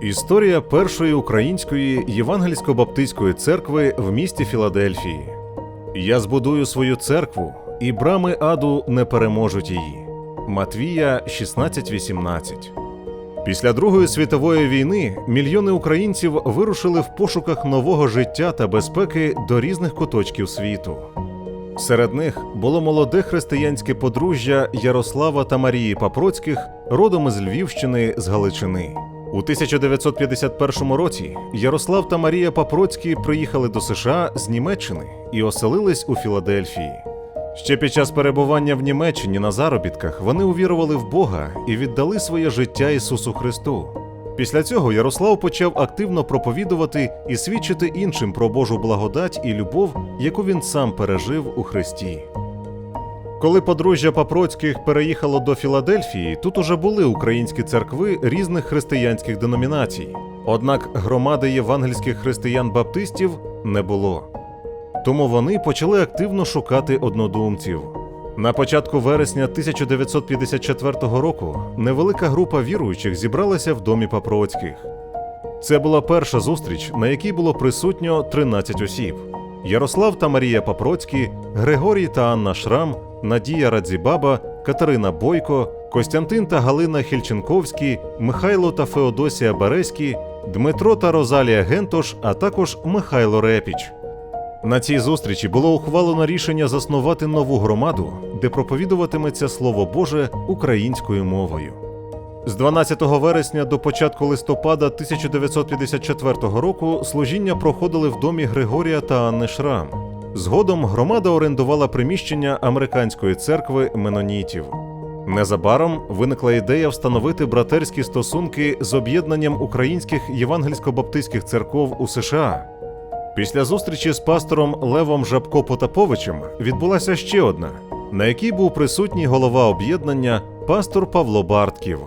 Історія першої української євангельсько-баптистської церкви в місті Філадельфії. Я збудую свою церкву, і брами аду не переможуть її. Матвія 16:18. Після Другої світової війни мільйони українців вирушили в пошуках нового життя та безпеки до різних куточків світу. Серед них було молоде християнське подружжя Ярослава та Марії Папроцьких, родом із Львівщини з Галичини. У 1951 році Ярослав та Марія Папроцькі приїхали до США з Німеччини і оселились у Філадельфії. Ще під час перебування в Німеччині на заробітках вони увірували в Бога і віддали своє життя Ісусу Христу. Після цього Ярослав почав активно проповідувати і свідчити іншим про Божу благодать і любов, яку він сам пережив у Христі. Коли подружжя Папроцьких переїхало до Філадельфії, тут уже були українські церкви різних християнських деномінацій. Однак громади євангельських християн-баптистів не було. Тому вони почали активно шукати однодумців. На початку вересня 1954 року невелика група віруючих зібралася в домі Папроцьких. Це була перша зустріч, на якій було присутньо 13 осіб: Ярослав та Марія Папроцькі, Григорій та Анна Шрам, Надія Радзібаба, Катерина Бойко, Костянтин та Галина Хільченковські, Михайло та Феодосія Березькі, Дмитро та Розалія Гентош, а також Михайло Репіч. На цій зустрічі було ухвалено рішення заснувати нову громаду, де проповідуватиметься Слово Боже українською мовою. З 12 вересня до початку листопада 1954 року служіння проходили в домі Григорія та Анни Шрам. Згодом громада орендувала приміщення американської церкви менонітів. Незабаром виникла ідея встановити братерські стосунки з об'єднанням українських євангельсько-баптистських церков у США. Після зустрічі з пастором Левом Жабко Потаповичем відбулася ще одна, на якій був присутній голова об'єднання пастор Павло Бартків.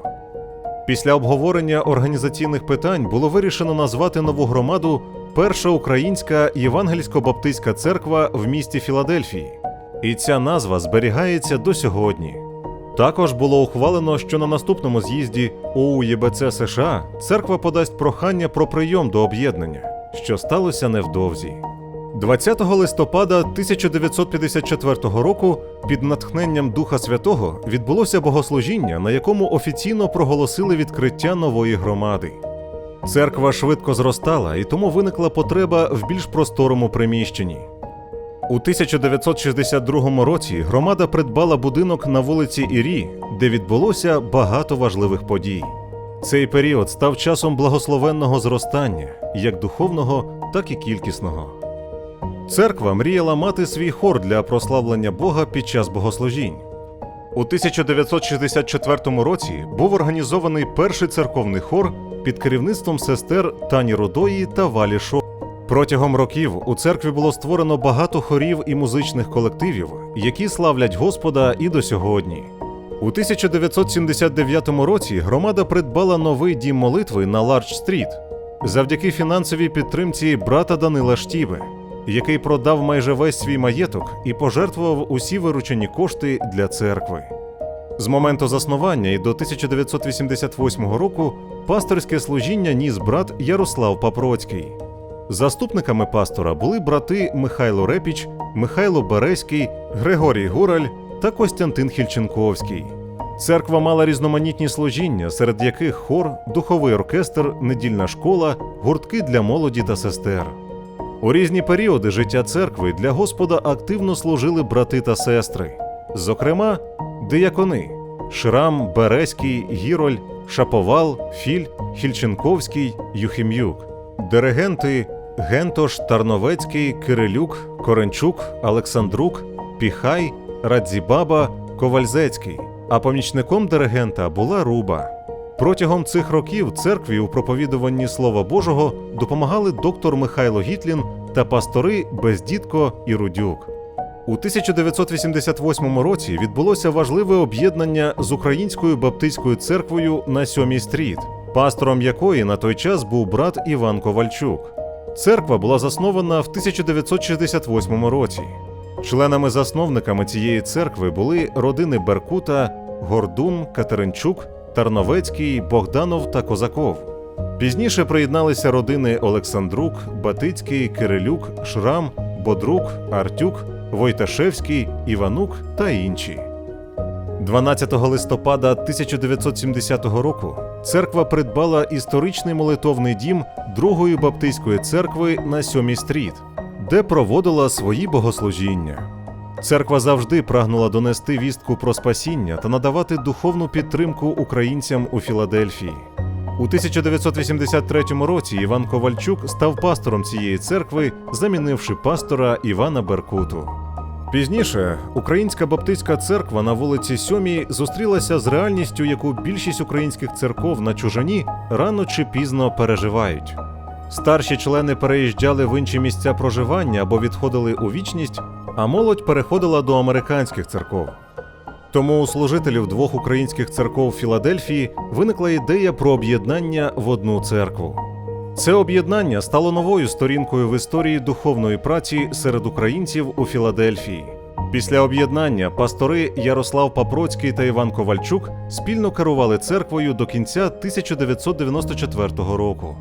Після обговорення організаційних питань було вирішено назвати нову громаду Перша Українська Євангельсько-Баптистська церква в місті Філадельфії. І ця назва зберігається до сьогодні. Також було ухвалено, що на наступному з'їзді ОУЄБЦ США церква подасть прохання про прийом до об'єднання, що сталося невдовзі. 20 листопада 1954 року під натхненням Духа Святого відбулося богослужіння, на якому офіційно проголосили відкриття нової громади. Церква швидко зростала, і тому виникла потреба в більш просторому приміщенні. У 1962 році громада придбала будинок на вулиці Ірі, де відбулося багато важливих подій. Цей період став часом благословенного зростання, як духовного, так і кількісного. Церква мріяла мати свій хор для прославлення Бога під час богослужінь. У 1964 році був організований перший церковний хор під керівництвом сестер Тані Рудої та Валі Шо. Протягом років у церкві було створено багато хорів і музичних колективів, які славлять Господа і до сьогодні. У 1979 році громада придбала новий дім молитви на Лардж Стріт завдяки фінансовій підтримці брата Данила Штіби, який продав майже весь свій маєток і пожертвував усі виручені кошти для церкви. З моменту заснування і до 1988 року пасторське служіння ніс брат Ярослав Папроцький. Заступниками пастора були брати Михайло Репіч, Михайло Березький, Григорій Гураль та Костянтин Хільченковський. Церква мала різноманітні служіння, серед яких хор, духовий оркестр, недільна школа, гуртки для молоді та сестер. У різні періоди життя церкви для Господа активно служили брати та сестри, зокрема, диякони Шрам, Березький, Гіроль, Шаповал, Філь, Хільченковський, Юхим'юк, диригенти Гентош, Тарновецький, Кирилюк, Коренчук, Олександрук, Піхай, Радзібаба, Ковальзецький. А помічником диригента була Руба. Протягом цих років церкві у проповідуванні Слова Божого допомагали доктор Михайло Гітлін та пастори Бездітко і Рудюк. У 1988 році відбулося важливе об'єднання з Українською Баптистською церквою на Сьомій стріт, пастором якої на той час був брат Іван Ковальчук. Церква була заснована в 1968 році. Членами-засновниками цієї церкви були родини Беркута, Гордун, Катеринчук, Тарновецький, Богданов та Козаков. Пізніше приєдналися родини Олександрук, Батицький, Кирилюк, Шрам, Бодрук, Артюк, Войташевський, Іванук та інші. 12 листопада 1970 року церква придбала історичний молитовний дім Другої Баптистської церкви на Сьомій стріт, де проводила свої богослужіння. Церква завжди прагнула донести вістку про спасіння та надавати духовну підтримку українцям у Філадельфії. У 1983 році Іван Ковальчук став пастором цієї церкви, замінивши пастора Івана Беркуту. Пізніше Українська Баптистська церква на вулиці Сьомій зустрілася з реальністю, яку більшість українських церков на чужині рано чи пізно переживають. Старші члени переїжджали в інші місця проживання або відходили у вічність, а молодь переходила до американських церков. Тому у служителів двох українських церков Філадельфії виникла ідея про об'єднання в одну церкву. Це об'єднання стало новою сторінкою в історії духовної праці серед українців у Філадельфії. Після об'єднання пастори Ярослав Папроцький та Іван Ковальчук спільно керували церквою до кінця 1994 року.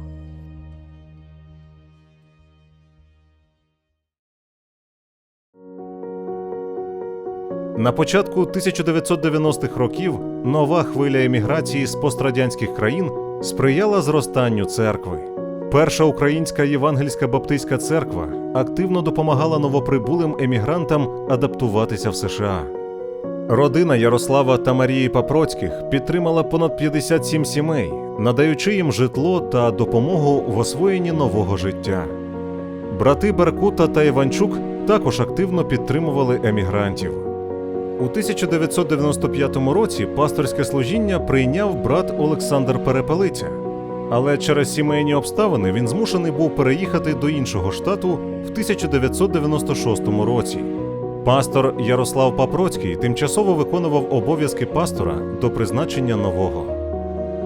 На початку 1990-х років нова хвиля еміграції з пострадянських країн сприяла зростанню церкви. Перша українська євангельська баптистська церква активно допомагала новоприбулим емігрантам адаптуватися в США. Родина Ярослава та Марії Папроцьких підтримала понад 57 сімей, надаючи їм житло та допомогу в освоєнні нового життя. Брати Беркута та Іванчук також активно підтримували емігрантів. У 1995 році пасторське служіння прийняв брат Олександр Перепелиця, але через сімейні обставини він змушений був переїхати до іншого штату в 1996 році. Пастор Ярослав Папроцький тимчасово виконував обов'язки пастора до призначення нового.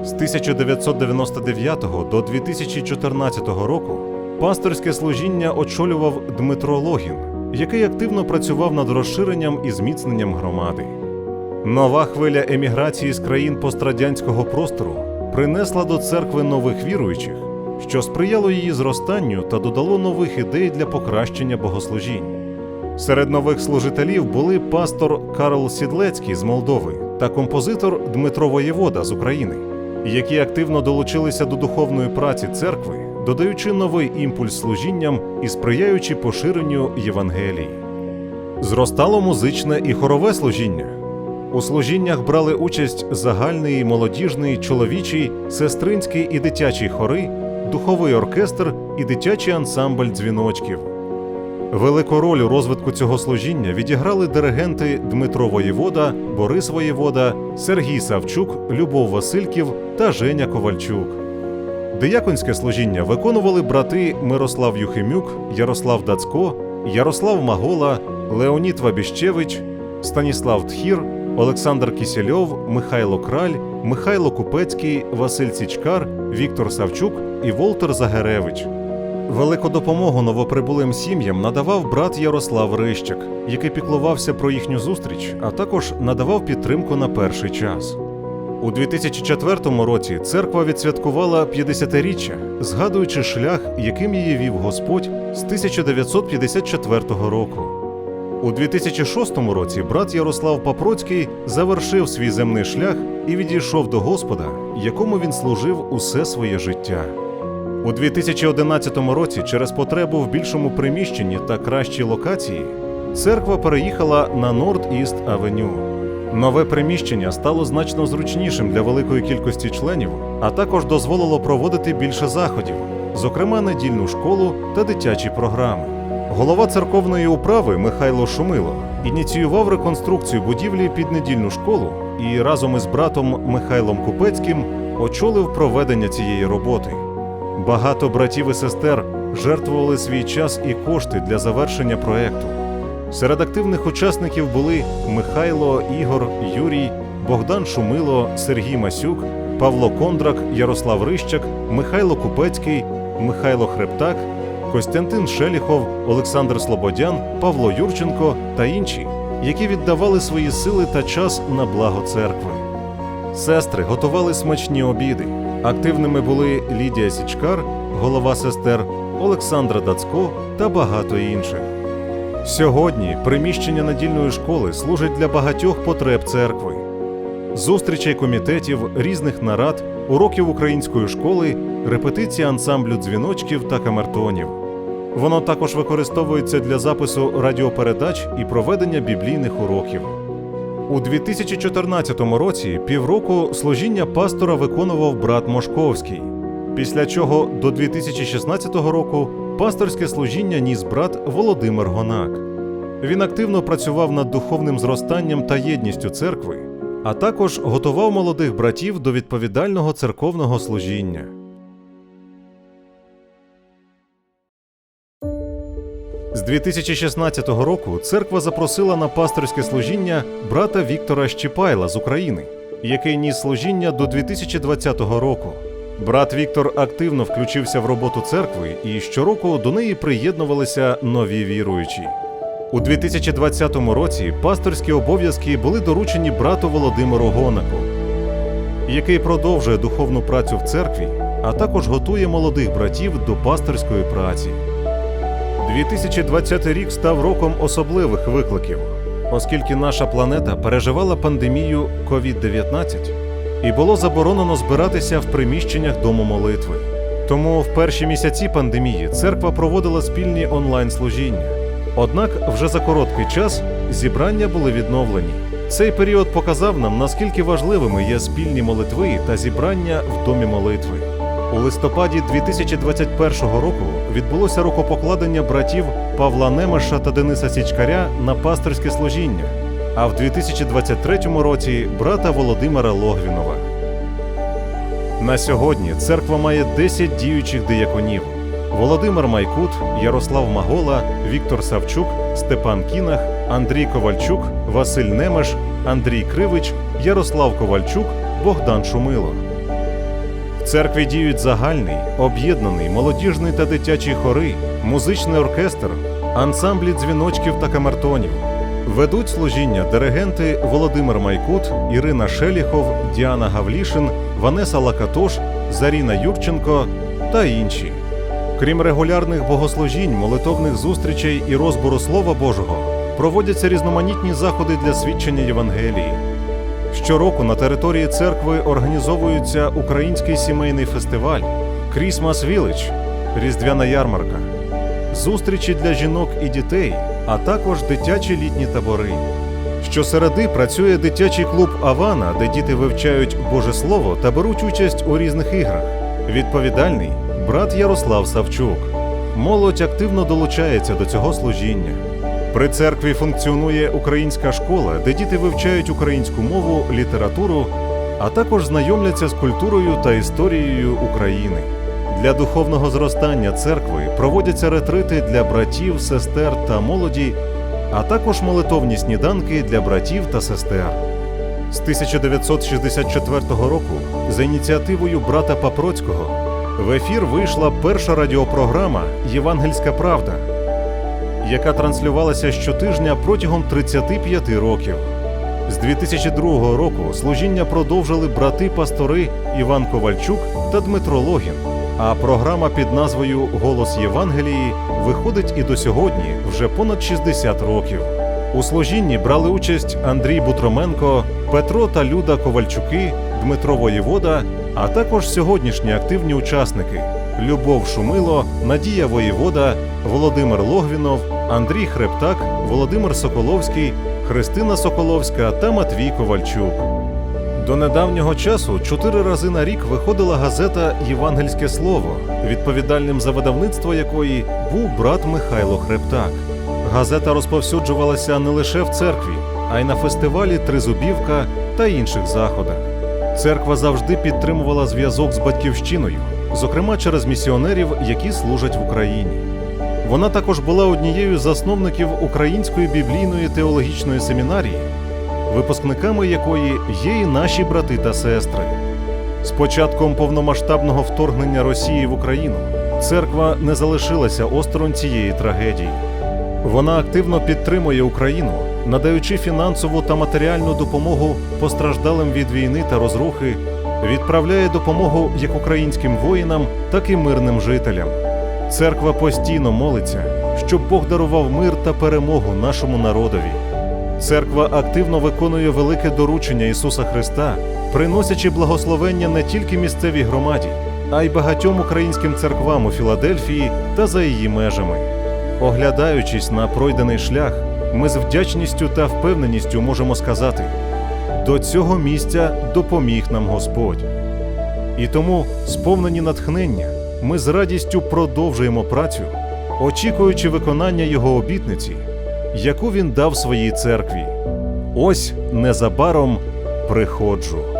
З 1999 до 2014 року пасторське служіння очолював Дмитро Логін, який активно працював над розширенням і зміцненням громади. Нова хвиля еміграції з країн пострадянського простору принесла до церкви нових віруючих, що сприяло її зростанню та додало нових ідей для покращення богослужінь. Серед нових служителів були пастор Карл Сідлецький з Молдови та композитор Дмитро Воєвода з України, які активно долучилися до духовної праці церкви, додаючи новий імпульс служінням і сприяючи поширенню Євангелії. Зростало музичне і хорове служіння. У служіннях брали участь загальний, молодіжний, чоловічий, сестринський і дитячий хори, духовий оркестр і дитячий ансамбль дзвіночків. Велику роль у розвитку цього служіння відіграли диригенти Дмитро Воєвода, Борис Воєвода, Сергій Савчук, Любов Васильків та Женя Ковальчук. Дияконське служіння виконували брати Мирослав Юхимюк, Ярослав Дацько, Ярослав Магола, Леонід Вабіщевич, Станіслав Тхір, Олександр Кісельов, Михайло Краль, Михайло Купецький, Василь Цічкар, Віктор Савчук і Волтер Загеревич. Велику допомогу новоприбулим сім'ям надавав брат Ярослав Рищак, який піклувався про їхню зустріч, а також надавав підтримку на перший час. У 2004 році церква відсвяткувала 50-річчя, згадуючи шлях, яким її вів Господь з 1954 року. У 2006 році брат Ярослав Папроцький завершив свій земний шлях і відійшов до Господа, якому він служив усе своє життя. У 2011 році, через потребу в більшому приміщенні та кращій локації, церква переїхала на Норд-Іст Авеню. Нове приміщення стало значно зручнішим для великої кількості членів, а також дозволило проводити більше заходів, зокрема недільну школу та дитячі програми. Голова церковної управи Михайло Шумило ініціював реконструкцію будівлі під недільну школу і разом із братом Михайлом Купецьким очолив проведення цієї роботи. Багато братів і сестер жертвували свій час і кошти для завершення проекту. Серед активних учасників були Михайло, Ігор, Юрій, Богдан Шумило, Сергій Масюк, Павло Кондрак, Ярослав Рищак, Михайло Купецький, Михайло Хрептак, Костянтин Шеліхов, Олександр Слободян, Павло Юрченко та інші, які віддавали свої сили та час на благо церкви. Сестри готували смачні обіди, Активними були Лідія Січкар, голова сестер, Олександра Дацько та багато інших. Сьогодні приміщення недільної школи служить для багатьох потреб церкви. Зустрічей комітетів, різних нарад, уроків української школи, репетиції ансамблю дзвіночків та камертонів. Воно також використовується для запису радіопередач і проведення біблійних уроків. У 2014 році півроку служіння пастора виконував брат Мошковський, після чого до 2016 року пасторське служіння ніс брат Володимир Гонак. Він активно працював над духовним зростанням та єдністю церкви, а також готував молодих братів до відповідального церковного служіння. З 2016 року церква запросила на пасторське служіння брата Віктора Щіпайла з України, який ніс служіння до 2020 року. Брат Віктор активно включився в роботу церкви, і щороку до неї приєднувалися нові віруючі. У 2020 році пасторські обов'язки були доручені брату Володимиру Гонаку, який продовжує духовну працю в церкві, а також готує молодих братів до пасторської праці. 2020 рік став роком особливих викликів, оскільки наша планета переживала пандемію COVID-19 і було заборонено збиратися в приміщеннях дому молитви. Тому в перші місяці пандемії церква проводила спільні онлайн-служіння. Однак вже за короткий час зібрання були відновлені. Цей період показав нам, наскільки важливими є спільні молитви та зібрання в домі молитви. У листопаді 2021 року відбулося рукопокладення братів Павла Немеша та Дениса Січкаря на пасторське служіння, а в 2023 році брата Володимира Логвінова. На сьогодні церква має 10 діючих дияконів: Володимир Майкут, Ярослав Магола, Віктор Савчук, Степан Кінах, Андрій Ковальчук, Василь Немеш, Андрій Кривич, Ярослав Ковальчук, Богдан Шумило. В церкві діють загальний, об'єднаний, молодіжний та дитячий хори, музичний оркестр, ансамблі дзвіночків та камертонів. Ведуть служіння диригенти Володимир Майкут, Ірина Шеліхов, Діана Гавлішин, Ванеса Лакатош, Заріна Юрченко та інші. Крім регулярних богослужінь, молитовних зустрічей і розбору Слова Божого, проводяться різноманітні заходи для свідчення Євангелії. Щороку на території церкви організовується український сімейний фестиваль Christmas Village – Різдвяна ярмарка, зустрічі для жінок і дітей, а також дитячі літні табори. Щосереди працює дитячий клуб Авана, де діти вивчають Боже Слово та беруть участь у різних іграх. Відповідальний брат Ярослав Савчук. Молодь активно долучається до цього служіння. При церкві функціонує українська школа, де діти вивчають українську мову, літературу, а також знайомляться з культурою та історією України. Для духовного зростання церкви проводяться ретрити для братів, сестер та молоді, а також молитовні сніданки для братів та сестер. З 1964 року за ініціативою брата Папроцького в ефір вийшла перша радіопрограма Євангельська Правда яка транслювалася щотижня протягом 35 років. З 2002 року служіння продовжили брати-пастори Іван Ковальчук та Дмитро Логін. А програма під назвою Голос Євангелії виходить і до сьогодні вже понад 60 років. У служінні брали участь Андрій Бутроменко, Петро та Люда Ковальчуки, Дмитро Воєвода, а також сьогоднішні активні учасники Любов Шумило, Надія Воєвода, Володимир Логвінов, Андрій Хрептак, Володимир Соколовський, Христина Соколовська та Матвій Ковальчук. До недавнього часу чотири рази на рік виходила газета Євангельське слово, відповідальним за видавництво якої був брат Михайло Хрептак. Газета розповсюджувалася не лише в церкві, а й на фестивалі Тризубівка та інших заходах. Церква завжди підтримувала зв'язок з батьківщиною, зокрема через місіонерів, які служать в Україні. Вона також була однією з засновників Української біблійної теологічної семінарії, випускниками якої є і наші брати та сестри. З початком повномасштабного вторгнення Росії в Україну церква не залишилася осторонь цієї трагедії. Вона активно підтримує Україну, надаючи фінансову та матеріальну допомогу постраждалим від війни та розрухи, відправляє допомогу як українським воїнам, так і мирним жителям. Церква постійно молиться, щоб Бог дарував мир та перемогу нашому народові. Церква активно виконує велике доручення Ісуса Христа, приносячи благословення не тільки місцевій громаді, а й багатьом українським церквам у Філадельфії та за її межами. Оглядаючись на пройдений шлях, ми з вдячністю та впевненістю можемо сказати: до цього місця допоміг нам Господь. І тому, сповнені натхнення, ми з радістю продовжуємо працю, очікуючи виконання Його обітниці, яку він дав своїй церкві. Ось незабаром приходжу.